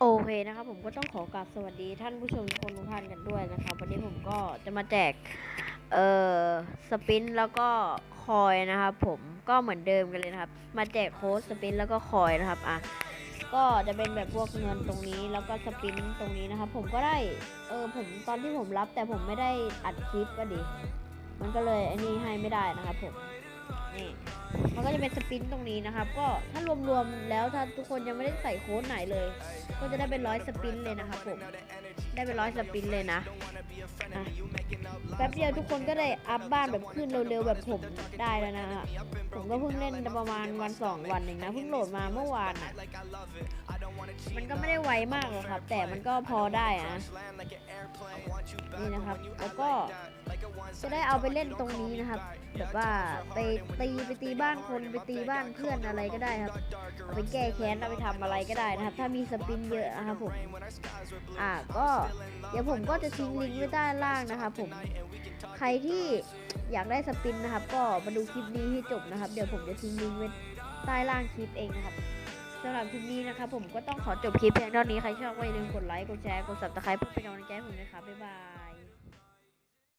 โอเคนะครับผมก็ต้องขอกราบสวัสดีท่านผู้ชมทุกคนทุกท่านกันด้วยนะครับ วันนี้ผมก็จะมาแจกเอ่อสปินแล้วก็คอยนะครับผมก็เหมือนเดิมกันเลยนะครับ มาแจกโค้ดสปินแล้วก็คอยนะครับอะก็จะเป็นแบบพวกเงินตรงนี้แล้วก็สปินตรงนี้นะครับ ผมก็ได้เออผมตอนที่ผมรับแต่ผมไม่ได้อัดคลิปก็ดี มันก็เลยอันนี้ให้ไม่ได้นะครับผม นี่มันก็จะเป็นสปินตรงนี้นะครับ ก็ถ้ารวมๆแล้วถ้าทุกคนยังไม่ได้ใส่โค้ดไหนเลย ก็จะได้เป็นร้อยสปินเลยนะครับผมได้เป็นร้อยสปินเลยนะแป๊บเดียวทุกคนก็ได้อัพบ้านแบบขึ้นเร็วๆแบบผมได้แล้วนะผมก็เพิ่งเล่นประมาณวันสองวันเองนะเพิ่งโหลดมาเมื่อวานมันก็ไม่ได้ไวมากหรอกครับ แต่มันก็พอได้นะ นี่นะครับ แล้วก็จะได้เอาไปเล่นตรงนี้นะครับ แบบว่าไปตีไปตีบ้านคนไปตีบ้านเพื่อนอะไรก็ได้ครับเอาไปแก้แค้นเอาไปทำอะไรก็ได้นะครับ ถ้ามีสปินเยอะนะครับผมอ่าก็เดี๋ยวผมก็จะทิ้งลิงก์ไว้ใต้ล่างนะครับผมใครที่อยากได้สปินนะครับ ก็มาดูคลิปนี้ให้จบนะครับ เดี๋ยวผมจะทิ้งลิงก์ไว้ใต้ล่างคลิปเองนะครับ สำหรับคลิปนี้นะครับผมก็ต้องขอจบคลิปเพียงเท่านี้ ใครชอบก็อย่าลืมกดไลค์ กดแชร์ กด subscribe เพื่อเป็นกำลังใจให้ผมนะครับ บ๊ายบาย